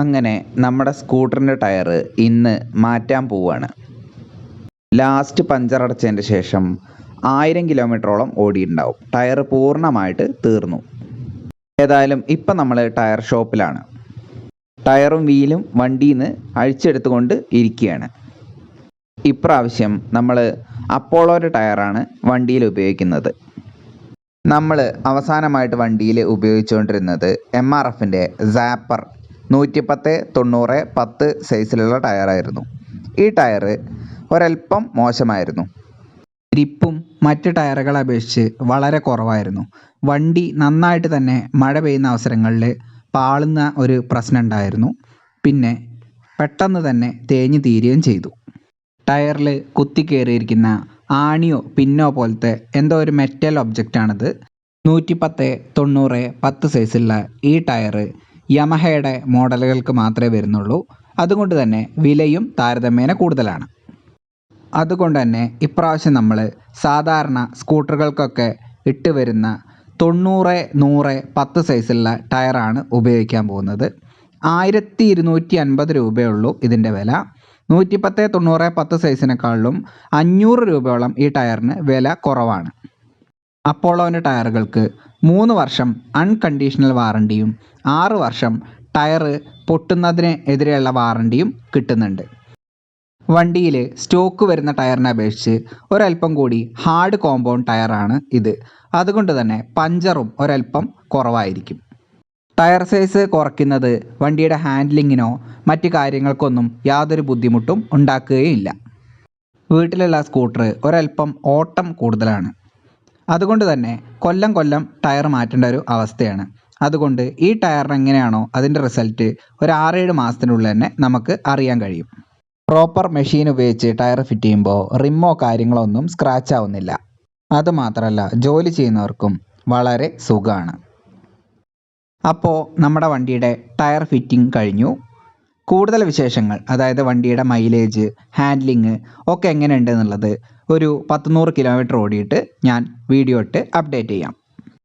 അങ്ങനെ നമ്മുടെ സ്കൂട്ടറിന്റെ ടയർ ഇന്ന് മാറ്റാൻ പോവുകയാണ്. ലാസ്റ്റ് പഞ്ചർ അടച്ചതിന്റെ ശേഷം ആയിരം കിലോമീറ്ററോളം ഓടിയിട്ടുണ്ടാവും. ടയർ പൂർണമായിട്ട് തീർന്നു. ഏതായാലും ഇപ്പം നമ്മൾ ടയർ ഷോപ്പിലാണ്. ടയറും വീലും വണ്ടിയിൽ നിന്ന് അഴിച്ചെടുത്തുകൊണ്ട് ഇരിക്കുകയാണ്. ഇപ്രാവശ്യം നമ്മൾ അപ്പോളോയുടെ ടയറാണ് വണ്ടിയിൽ ഉപയോഗിക്കുന്നത്. നമ്മൾ അവസാനമായിട്ട് വണ്ടിയിൽ ഉപയോഗിച്ചുകൊണ്ടിരുന്നത് എം ആർ എഫിന്റെ സാപ്പർ നൂറ്റിപ്പത്ത് തൊണ്ണൂറ് പത്ത് സൈസിലുള്ള ടയറായിരുന്നു. ഈ ടയർ ഒരൽപ്പം മോശമായിരുന്നു. ഗ്രിപ്പും മറ്റ് ടയറുകളെ അപേക്ഷിച്ച് വളരെ കുറവായിരുന്നു. വണ്ടി നന്നായിട്ട് തന്നെ മഴ പെയ്യുന്ന അവസരങ്ങളിൽ പാളുന്ന ഒരു പ്രശ്നം ഉണ്ടായിരുന്നു പിന്നെ പെട്ടെന്ന് തന്നെ തേഞ്ഞു തീരുകയും ചെയ്തു. ടയറിൽ കുത്തിക്കേറിയിരിക്കുന്ന ആണിയോ പിന്നോ പോലത്തെ എന്തോ ഒരു മെറ്റൽ ഒബ്ജക്റ്റാണിത്. നൂറ്റിപ്പത്ത് തൊണ്ണൂറ് പത്ത് സൈസുള്ള ഈ ടയർ യമഹയുടെ മോഡലുകൾക്ക് മാത്രമേ വരുന്നുള്ളൂ. അതുകൊണ്ട് തന്നെ വിലയും താരതമ്യേന കൂടുതലാണ്. അതുകൊണ്ട് തന്നെ ഇപ്രാവശ്യം നമ്മൾ സാധാരണ സ്കൂട്ടറുകൾക്കൊക്കെ ഇട്ട് വരുന്ന തൊണ്ണൂറ് നൂറ് പത്ത് സൈസുള്ള ടയറാണ് ഉപയോഗിക്കാൻ പോകുന്നത്. ആയിരത്തി ഇരുന്നൂറ്റി അൻപത് രൂപയുള്ളൂ ഇതിന്റെ വില. നൂറ്റിപ്പത്ത് തൊണ്ണൂറ് പത്ത് സൈസിനേക്കാളിലും അഞ്ഞൂറ് രൂപയോളം ഈ ടയറിന് വില കുറവാണ്. അപ്പോളോന്റെ ടയറുകൾക്ക് മൂന്ന് വർഷം അൺകണ്ടീഷണൽ വാറണ്ടിയും ആറ് വർഷം ടയർ പൊട്ടുന്നതിന് എതിരെയുള്ള വാറണ്ടിയും കിട്ടുന്നുണ്ട്. വണ്ടിയിൽ സ്റ്റോക്ക് വരുന്ന ടയറിനെ അപേക്ഷിച്ച് ഒരൽപ്പം കൂടി ഹാർഡ് കോമ്പൗണ്ട് ടയറാണ് ഇത്. അതുകൊണ്ട് തന്നെ പഞ്ചറും ഒരൽപ്പം കുറവായിരിക്കും. ടയർ സൈസ് കുറയ്ക്കുന്നത് വണ്ടിയുടെ ഹാൻഡ്ലിങ്ങിനോ മറ്റ് കാര്യങ്ങൾക്കൊന്നും യാതൊരു ബുദ്ധിമുട്ടും ഉണ്ടാക്കുകയില്ല. വീട്ടിലുള്ള സ്കൂട്ടർ ഒരൽപ്പം ഓട്ടം കൂടുതലാണ്. അതുകൊണ്ട് തന്നെ കൊല്ലം കൊല്ലം ടയർ മാറ്റേണ്ട ഒരു അവസ്ഥയാണ്. അതുകൊണ്ട് ഈ ടയറിന് എങ്ങനെയാണോ അതിന്റെ റിസൾട്ട് ഒരു ആറേഴ് മാസത്തിനുള്ളിൽ തന്നെ നമുക്ക് അറിയാൻ കഴിയും. പ്രോപ്പർ മെഷീൻ ഉപയോഗിച്ച് ടയർ ഫിറ്റ് ചെയ്യുമ്പോൾ റിമ്മോ കാര്യങ്ങളോ ഒന്നും സ്ക്രാച്ച് ആവുന്നില്ല. അതുമാത്രമല്ല ജോലി ചെയ്യുന്നവർക്കും വളരെ സുഖമാണ്. അപ്പോൾ നമ്മുടെ വണ്ടിയുടെ ടയർ ഫിറ്റിംഗ് കഴിഞ്ഞു. കൂടുതൽ വിശേഷങ്ങൾ അതായത് വണ്ടിയുടെ മൈലേജ് ഹാൻഡ്ലിങ് ഒക്കെ എങ്ങനെയുണ്ട് എന്നുള്ളത് ഒരു പത്തുനൂറ് കിലോമീറ്റർ ഓടിയിട്ട് ഞാൻ വീഡിയോ ഇട്ട് അപ്ഡേറ്റ് ചെയ്യാം.